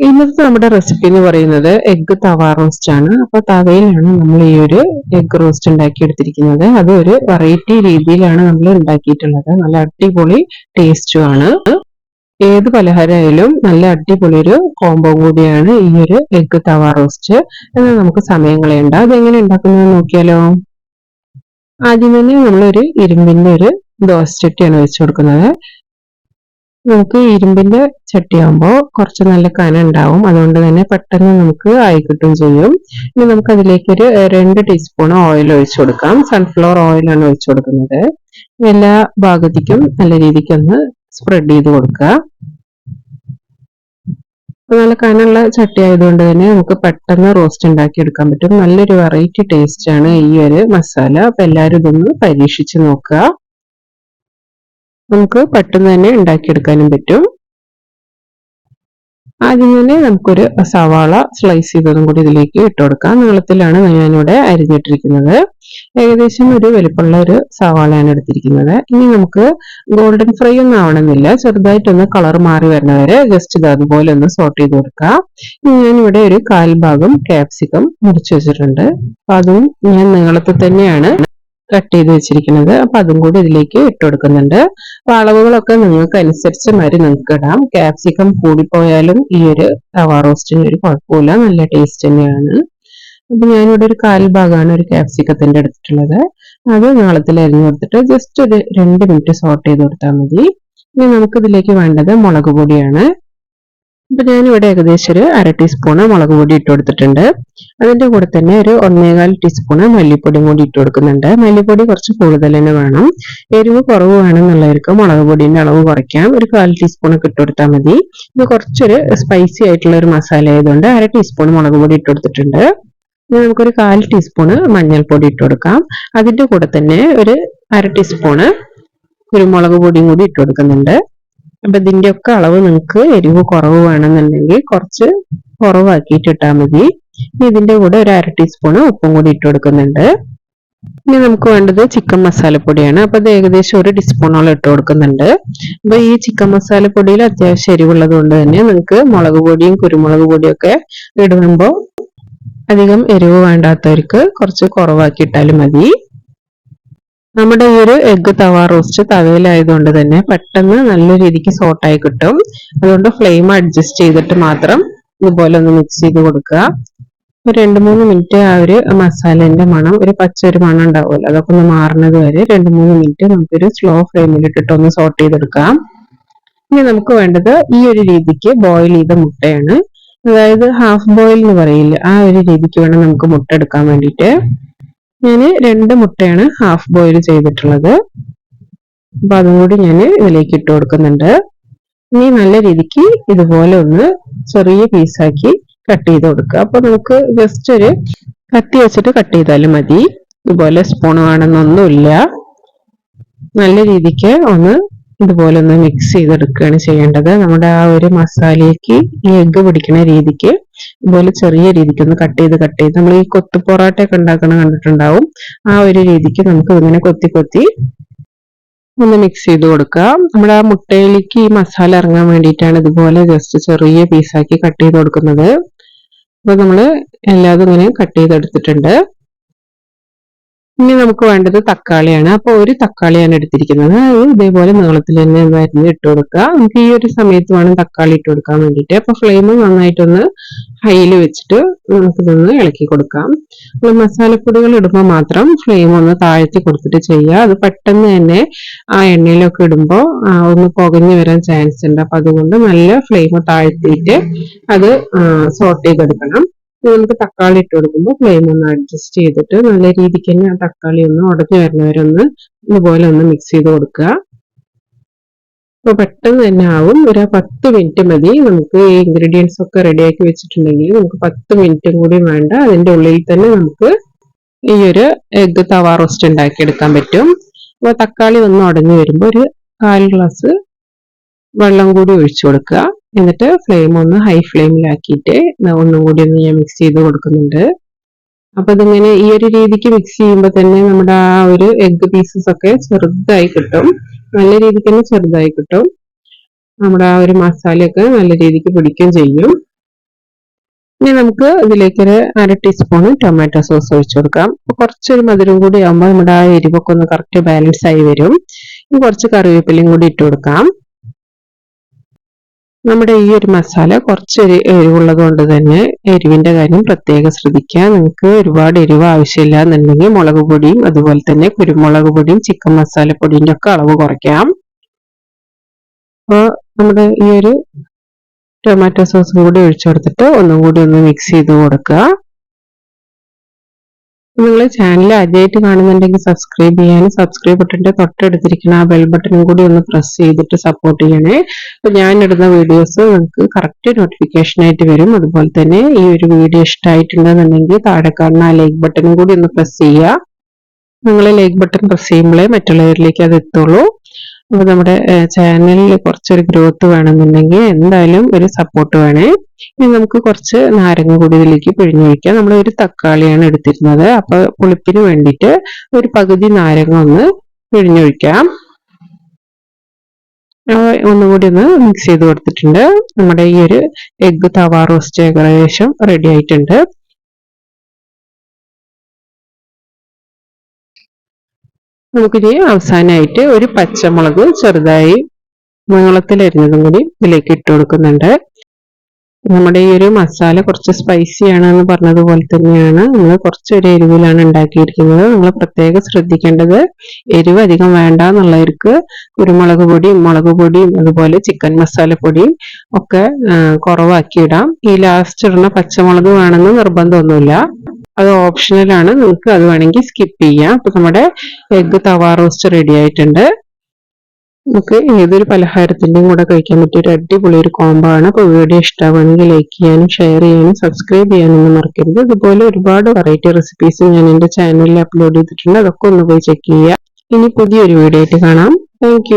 ഇന്നത്തെ നമ്മുടെ റെസിപ്പി എന്ന് പറയുന്നത് എഗ്ഗ് തവ റോസ്റ്റ് ആണ്. അപ്പൊ തവയിലാണ് നമ്മൾ ഈ ഒരു എഗ്ഗ് റോസ്റ്റ് ഉണ്ടാക്കി എടുത്തിരിക്കുന്നത് അത് ഒരു വെറൈറ്റി രീതിയിലാണ് നമ്മൾ ഉണ്ടാക്കിയിട്ടുള്ളത്. നല്ല അടിപൊളി ടേസ്റ്റും ആണ്. ഏത് പലഹാരമായാലും നല്ല അടിപൊളി ഒരു കോംബോ കൂടിയാണ് ഈ ഒരു എഗ്ഗ് തവ റോസ്റ്റ് എന്നാൽ നമുക്ക് സമയം കളയണ്ട. അതെങ്ങനെ ഉണ്ടാക്കുന്നത് നോക്കിയാലോ? ആദ്യം തന്നെ നമ്മളൊരു ഇരുമ്പിന്റെ ഒരു ദോശ ചട്ടിയാണ് വെച്ചു കൊടുക്കുന്നത്. നമുക്ക് ഇരുമ്പിന്റെ ചട്ടിയാകുമ്പോൾ കുറച്ച് നല്ല കന ഉണ്ടാവും. അതുകൊണ്ട് തന്നെ പെട്ടെന്ന് നമുക്ക് ആയി കിട്ടും ചെയ്യും. ഇനി നമുക്ക് അതിലേക്ക് ഒരു രണ്ട് ടീസ്പൂൺ ഓയിൽ ഒഴിച്ചു കൊടുക്കാം. സൺഫ്ലവർ ഓയിലാണ് ഒഴിച്ചു കൊടുക്കുന്നത്. എല്ലാ ഭാഗത്തേക്കും നല്ല രീതിക്ക് ഒന്ന് സ്പ്രെഡ് ചെയ്ത് കൊടുക്കുക. നല്ല കനുള്ള ചട്ടി ആയതുകൊണ്ട് തന്നെ നമുക്ക് പെട്ടെന്ന് റോസ്റ്റ് ഉണ്ടാക്കി എടുക്കാൻ പറ്റും. നല്ലൊരു വെറൈറ്റി ടേസ്റ്റ് ആണ് ഈ ഒരു മസാല. അപ്പൊ എല്ലാവരും ഇതൊന്ന് പരീക്ഷിച്ച് നോക്കുക. നമുക്ക് പെട്ടെന്ന് തന്നെ ഉണ്ടാക്കിയെടുക്കാനും പറ്റും. ആദ്യം തന്നെ നമുക്കൊരു സവാള സ്ലൈസ് ചെയ്തതും കൂടി ഇതിലേക്ക് ഇട്ട് കൊടുക്കാം. നീളത്തിലാണ് ഞാനിവിടെ അരിഞ്ഞിട്ടിരിക്കുന്നത്. ഏകദേശം ഒരു വലുപ്പമുള്ള ഒരു സവാളയാണ് എടുത്തിരിക്കുന്നത്. ഇനി നമുക്ക് ഗോൾഡൻ ഫ്രൈ ഒന്നും ആവണമെന്നില്ല. ചെറുതായിട്ടൊന്ന് കളർ മാറി വരുന്നവരെ ജസ്റ്റ് ഇത് അതുപോലെ ഒന്ന് സോർട്ട് ചെയ്ത് കൊടുക്കാം. ഇനി ഞാനിവിടെ ഒരു കാൽഭാഗം ക്യാപ്സിക്കം മുറിച്ച് വെച്ചിട്ടുണ്ട്. അപ്പൊ അതും ഞാൻ നീളത്തിൽ തന്നെയാണ് കട്ട് ചെയ്ത് വെച്ചിരിക്കുന്നത്. അപ്പൊ അതും കൂടി ഇതിലേക്ക് ഇട്ട് കൊടുക്കുന്നുണ്ട്. അപ്പൊ അളവുകളൊക്കെ നിങ്ങൾക്ക് അനുസരിച്ച് മാതിരി നിങ്ങൾക്ക് ഇടാം. ക്യാപ്സിക്കം കൂടിപ്പോയാലും ഈ ഒരു തവ റോസ്റ്റിന് ഒരു കുഴപ്പമില്ല. നല്ല ടേസ്റ്റ് തന്നെയാണ്. അപ്പൊ ഞാനിവിടെ ഒരു കാൽ ഭാഗമാണ് ഒരു ക്യാപ്സിക്കത്തിന്റെ എടുത്തിട്ടുള്ളത്. അത് നാളത്തിൽ അരിഞ്ഞു കൊടുത്തിട്ട് ജസ്റ്റ് ഒരു രണ്ട് മിനിറ്റ് സോട്ട് ചെയ്ത് കൊടുത്താൽ മതി. ഇനി നമുക്ക് ഇതിലേക്ക് വേണ്ടത് മുളക് പൊടിയാണ്. അപ്പൊ ഞാനിവിടെ ഏകദേശം ഒരു അര ടീസ്പൂണ് മുളക് പൊടി ഇട്ട് കൊടുത്തിട്ടുണ്ട്. അതിന്റെ കൂടെ തന്നെ ഒരു ഒന്നേകാൽ ടീസ്പൂണ് മല്ലിപ്പൊടിയും കൂടി ഇട്ട് കൊടുക്കുന്നുണ്ട്. മല്ലിപ്പൊടി കുറച്ച് കൂടുതൽ തന്നെ വേണം. എരിവ് കുറവ് വേണമെന്നുള്ളവർക്ക് മുളക് പൊടിന്റെ അളവ് കുറയ്ക്കാം. ഒരു കാൽ ടീസ്പൂൺ ഒക്കെ ഇട്ട് കൊടുത്താൽ മതി. ഇത് കുറച്ചൊരു സ്പൈസി ആയിട്ടുള്ള ഒരു മസാല ആയതുകൊണ്ട് അര ടീസ്പൂൺ മുളക് പൊടി ഇട്ട് കൊടുത്തിട്ടുണ്ട്. ഇനി നമുക്കൊരു കാൽ ടീസ്പൂണ് മഞ്ഞൾപ്പൊടി ഇട്ട് കൊടുക്കാം. അതിന്റെ കൂടെ തന്നെ ഒരു അര ടീസ്പൂണ് കുരുമുളക് പൊടിയും കൂടി ഇട്ട് കൊടുക്കുന്നുണ്ട്. അപ്പൊ ഇതിന്റെ ഒക്കെ അളവ് നിങ്ങൾക്ക് എരിവ് കുറവ് വേണമെന്നുണ്ടെങ്കിൽ കുറച്ച് കുറവാക്കിയിട്ട് ഇട്ടാൽ മതി. ഇതിന്റെ കൂടെ ഒരു അര ടീസ്പൂൺ ഉപ്പും കൂടി ഇട്ട് കൊടുക്കുന്നുണ്ട്. ഇനി നമുക്ക് വേണ്ടത് ചിക്കൻ മസാലപ്പൊടിയാണ്. അപ്പൊ അത് ഏകദേശം ഒരു ടീസ്പൂണോളം ഇട്ട് കൊടുക്കുന്നുണ്ട്. അപ്പൊ ഈ ചിക്കൻ മസാലപ്പൊടിയിൽ അത്യാവശ്യം എരിവുള്ളത് കൊണ്ട് തന്നെ നിങ്ങൾക്ക് മുളക് പൊടിയും കുരുമുളക് പൊടിയും ഒക്കെ ഇടുമ്പോൾ അധികം എരിവ് വേണ്ടാത്തവർക്ക് കുറച്ച് കുറവാക്കി ഇട്ടാലും മതി. നമ്മുടെ ഈ ഒരു എഗ്ഗ് തവ റോസ്റ്റ് തവയിലായതുകൊണ്ട് തന്നെ പെട്ടെന്ന് നല്ല രീതിക്ക് സോട്ടായി കിട്ടും. അതുകൊണ്ട് ഫ്ലെയിം അഡ്ജസ്റ്റ് ചെയ്തിട്ട് മാത്രം ഇതുപോലെ ഒന്ന് മിക്സ് ചെയ്ത് കൊടുക്കുക. ഒരു രണ്ട് മൂന്ന് മിനിറ്റ് ആ ഒരു മസാലേന്റെ മണം ഒരു പച്ച ഒരു മണം ഉണ്ടാവുമല്ലോ. അതൊക്കെ ഒന്ന് മാറുന്നത് വരെ രണ്ട് മൂന്ന് മിനിറ്റ് നമുക്കൊരു സ്ലോ ഫ്ലെയിമിൽ ഇട്ടിട്ട് ഒന്ന് സോട്ട് ചെയ്തെടുക്കാം. ഇനി നമുക്ക് വേണ്ടത് ഈ ഒരു രീതിക്ക് ബോയിൽ ചെയ്ത മുട്ടയാണ്. അതായത് ഹാഫ് ബോയിൽ എന്ന് പറയില്ല ആ ഒരു രീതിക്ക് വേണം നമുക്ക് മുട്ട എടുക്കാൻ വേണ്ടിയിട്ട്. ഞാൻ രണ്ട് മുട്ടയാണ് ഹാഫ് ബോയിൽ ചെയ്തിട്ടുള്ളത്. അപ്പൊ അതും കൂടി ഞാൻ ഇതിലേക്ക് ഇട്ട് കൊടുക്കുന്നുണ്ട്. ഇനി നല്ല രീതിക്ക് ഇതുപോലെ ഒന്ന് ചെറിയ പീസാക്കി കട്ട് ചെയ്ത് കൊടുക്കുക. അപ്പൊ നമുക്ക് ജസ്റ്റ് ഒരു കത്തി വെച്ചിട്ട് കട്ട് ചെയ്താലും മതി. ഇതുപോലെ സ്പൂൺ വേണമെന്നൊന്നുമില്ല. നല്ല രീതിക്ക് ഒന്ന് ഇതുപോലെ ഒന്ന് മിക്സ് ചെയ്തെടുക്കുകയാണ് ചെയ്യേണ്ടത്. നമ്മുടെ ആ ഒരു മസാലയ്ക്ക് ഈ എഗ്ഗ് പിടിക്കുന്ന രീതിക്ക് ഇതുപോലെ ചെറിയ രീതിക്ക് ഒന്ന് കട്ട് ചെയ്ത് കട്ട് ചെയ്ത് നമ്മൾ ഈ കൊത്തു പൊറോട്ട ഒക്കെ ഉണ്ടാക്കണം കണ്ടിട്ടുണ്ടാവും. ആ ഒരു രീതിക്ക് നമുക്ക് ഇങ്ങനെ കൊത്തി കൊത്തി ഒന്ന് മിക്സ് ചെയ്ത് കൊടുക്കുക. നമ്മുടെ ആ മുട്ടയിലേക്ക് ഈ മസാല ഇറങ്ങാൻ വേണ്ടിയിട്ടാണ് ഇതുപോലെ ജസ്റ്റ് ചെറിയ പീസാക്കി കട്ട് ചെയ്ത് കൊടുക്കുന്നത്. അപ്പൊ നമ്മൾ എല്ലാതും ഇങ്ങനെ കട്ട് ചെയ്തെടുത്തിട്ടുണ്ട്. ഇനി നമുക്ക് വേണ്ടത് തക്കാളിയാണ്. അപ്പൊ ഒരു തക്കാളിയാണ് എടുത്തിരിക്കുന്നത്. ഇതേപോലെ നീളത്തിൽ തന്നെ അരിഞ്ഞ് ഇട്ട് കൊടുക്കുക. നമുക്ക് ഈ ഒരു സമയത്ത് വേണം തക്കാളി ഇട്ട് കൊടുക്കാൻ വേണ്ടിയിട്ട്. അപ്പൊ ഫ്ലെയിം നന്നായിട്ടൊന്ന് ഹൈയിൽ വെച്ചിട്ട് നമുക്കിതൊന്ന് ഇളക്കി കൊടുക്കാം. നമ്മൾ മസാലപ്പൊടികൾ ഇടുമ്പോൾ മാത്രം ഫ്ലെയിം ഒന്ന് താഴ്ത്തി കൊടുത്തിട്ട് ചെയ്യുക. അത് പെട്ടെന്ന് തന്നെ ആ എണ്ണയിലൊക്കെ ഇടുമ്പോൾ ഒന്ന് പുകഞ്ഞു വരാൻ ചാൻസ് ഉണ്ട്. അപ്പൊ അതുകൊണ്ട് നല്ല ഫ്ലെയിം താഴ്ത്തിയിട്ട് അത് സോർട്ട് ചെയ്തെടുക്കണം. നമുക്ക് തക്കാളി ഇട്ട് കൊടുക്കുമ്പോൾ ഫ്ലെയിം ഒന്ന് അഡ്ജസ്റ്റ് ചെയ്തിട്ട് നല്ല രീതിക്ക് തന്നെ ആ തക്കാളി ഒന്ന് ഉടഞ്ഞു വരുന്നവരൊന്ന് ഇതുപോലെ ഒന്ന് മിക്സ് ചെയ്ത് കൊടുക്കുക. അപ്പൊ പെട്ടെന്ന് തന്നെ ആവും. ഒരു പത്ത് മിനിറ്റ് മതി. നമുക്ക് ഈ ഇൻഗ്രീഡിയൻസ് ഒക്കെ റെഡിയാക്കി വെച്ചിട്ടുണ്ടെങ്കിൽ നമുക്ക് പത്ത് മിനിറ്റും കൂടി വേണ്ട. അതിന്റെ ഉള്ളിൽ തന്നെ നമുക്ക് ഈ ഒരു എഗ് തവ റോസ്റ്റ് ഉണ്ടാക്കി എടുക്കാൻ പറ്റും. അപ്പൊ തക്കാളി ഒന്ന് ഉടഞ്ഞു വരുമ്പോൾ ഒരു കാൽ ഗ്ലാസ് വെള്ളം കൂടി ഒഴിച്ചു കൊടുക്കുക. എന്നിട്ട് ഫ്ലെയിം ഒന്ന് ഹൈ ഫ്ലെയിമിലാക്കിയിട്ട് ഒന്നും കൂടി ഒന്ന് ഞാൻ മിക്സ് ചെയ്ത് കൊടുക്കുന്നുണ്ട്. അപ്പൊ ഇതിങ്ങനെ ഈ ഒരു രീതിക്ക് മിക്സ് ചെയ്യുമ്പോൾ തന്നെ നമ്മുടെ ആ ഒരു എഗ് പീസസ് ഒക്കെ ചെറുതായി കിട്ടും. നല്ല രീതിക്ക് തന്നെ ചെറുതായി കിട്ടും. നമ്മുടെ ആ ഒരു മസാലയൊക്കെ നല്ല രീതിക്ക് പിടിക്കുകയും ചെയ്യും. ഇനി നമുക്ക് ഇതിലേക്കൊരു അര ടീസ്പൂൺ ടൊമാറ്റോ സോസ് ഒഴിച്ചു കൊടുക്കാം. കുറച്ചൊരു മധുരം കൂടി ആകുമ്പോൾ നമ്മുടെ ആ എരിവൊക്കെ ഒന്ന് കറക്റ്റ് ബാലൻസ് ആയി വരും. കുറച്ച് കറിവേപ്പിലയും കൂടി ഇട്ട് കൊടുക്കാം. നമ്മുടെ ഈ ഒരു മസാല കുറച്ചൊരു എരിവുള്ളത് കൊണ്ട് തന്നെ എരിവിന്റെ കാര്യം പ്രത്യേകം ശ്രദ്ധിക്കുക. നിങ്ങൾക്ക് ഒരുപാട് എരിവ് ആവശ്യമില്ല എന്നുണ്ടെങ്കിൽ മുളക് പൊടിയും അതുപോലെ തന്നെ കുരുമുളക് പൊടിയും ചിക്കൻ മസാലപ്പൊടിയുടെ ഒക്കെ അളവ് കുറയ്ക്കാം. അപ്പോൾ നമ്മുടെ ഈ ഒരു ടൊമാറ്റോ സോസും കൂടി ഒഴിച്ചു കൊടുത്തിട്ട് ഒന്നും കൂടി ഒന്ന് മിക്സ് ചെയ്ത് കൊടുക്കുക. നിങ്ങൾ ചാനൽ ആദ്യമായിട്ട് കാണുന്നുണ്ടെങ്കിൽ സബ്സ്ക്രൈബ് ചെയ്യാനും സബ്സ്ക്രൈബ് ബട്ടന്റെ തൊട്ടടുത്തിരിക്കുന്ന ആ ബെൽ ബട്ടണും കൂടി ഒന്ന് പ്രസ് ചെയ്തിട്ട് സപ്പോർട്ട് ചെയ്യണേ. അപ്പൊ ഞാൻ ഇടുന്ന വീഡിയോസ് നിങ്ങൾക്ക് കറക്റ്റ് നോട്ടിഫിക്കേഷനായിട്ട് വരും. അതുപോലെ തന്നെ ഈ ഒരു വീഡിയോ ഇഷ്ടമായിട്ടുണ്ടെന്നുണ്ടെങ്കിൽ താഴെ കാണുന്ന ആ ലൈക്ക് ബട്ടണും കൂടി ഒന്ന് പ്രസ് ചെയ്യുക. നിങ്ങൾ ലൈക്ക് ബട്ടൺ പ്രസ് ചെയ്യുമ്പോഴേ മറ്റുള്ളവരിലേക്ക് അത് എത്തുള്ളൂ. അപ്പൊ നമ്മുടെ ചാനലിൽ കുറച്ചൊരു ഗ്രോത്ത് വേണമെന്നുണ്ടെങ്കിൽ എന്തായാലും ഒരു സപ്പോർട്ട് വേണേ. ഇനി നമുക്ക് കുറച്ച് നാരങ്ങ കൂടി ഇതിലേക്ക് പിഴിഞ്ഞൊഴിക്കാം നമ്മൾ ഒരു തക്കാളിയാണ് എടുത്തിരുന്നത്. അപ്പോൾ പുളിപ്പിന് വേണ്ടിയിട്ട് ഒരു പകുതി നാരങ്ങ ഒന്ന് പിഴിഞ്ഞൊഴിക്കാം ഒന്നുകൂടി ഒന്ന് മിക്സ് ചെയ്ത് കൊടുത്തിട്ടുണ്ട്. നമ്മുടെ ഈ ഒരു എഗ്ഗ് തവാ റോസ്റ്റ് ഏകദേശം റെഡി ആയിട്ടുണ്ട്. നമുക്കിനി അവസാനമായിട്ട് ഒരു പച്ചമുളക് ചെറുതായി നീളത്തിലരിഞ്ഞതും കൂടി ഇതിലേക്ക് ഇട്ട് കൊടുക്കുന്നുണ്ട്. നമ്മുടെ ഈ ഒരു മസാല കുറച്ച് സ്പൈസി എന്ന് പറഞ്ഞതുപോലെ തന്നെയാണ് നമ്മൾ കുറച്ചൊരു എരിവിലാണ് ഉണ്ടാക്കിയിരിക്കുന്നത്. നമ്മൾ പ്രത്യേകം ശ്രദ്ധിക്കേണ്ടത് എരിവ് അധികം വേണ്ട എന്നുള്ളവർക്ക് കുരുമുളക് പൊടിയും മുളക് പൊടിയും അതുപോലെ ചിക്കൻ മസാലപ്പൊടിയും ഒക്കെ കുറവാക്കിയിടാം. ഈ ലാസ്റ്റ് ഇടുന്ന പച്ചമുളക് വേണമെന്ന് നിർബന്ധമൊന്നുമില്ല. അത് ഓപ്ഷണൽ ആണ്. നിങ്ങൾക്ക് അത് വേണമെങ്കിൽ സ്കിപ്പ് ചെയ്യാം. അപ്പൊ നമ്മുടെ എഗ്ഗ് തവാ റോസ്റ്റ് റെഡി ആയിട്ടുണ്ട്. നമുക്ക് ഏതൊരു പലഹാരത്തിന്റെയും കൂടെ കഴിക്കാൻ പറ്റിയ ഒരു അടിപൊളി ഒരു കോംബോ ആണ്. അപ്പോൾ വീഡിയോ ഇഷ്ടമാണെങ്കിൽ ലൈക്ക് ചെയ്യാനും ഷെയർ ചെയ്യാനും സബ്സ്ക്രൈബ് ചെയ്യാനൊന്നും മറക്കരുത്. ഇതുപോലെ ഒരുപാട് വെറൈറ്റി റെസിപ്പീസ് ഞാൻ എന്റെ ചാനലിൽ അപ്ലോഡ് ചെയ്തിട്ടുണ്ട്. അതൊക്കെ ഒന്ന് പോയി ചെക്ക് ചെയ്യുക. ഇനി പുതിയൊരു വീഡിയോ ആയിട്ട് കാണാം. താങ്ക്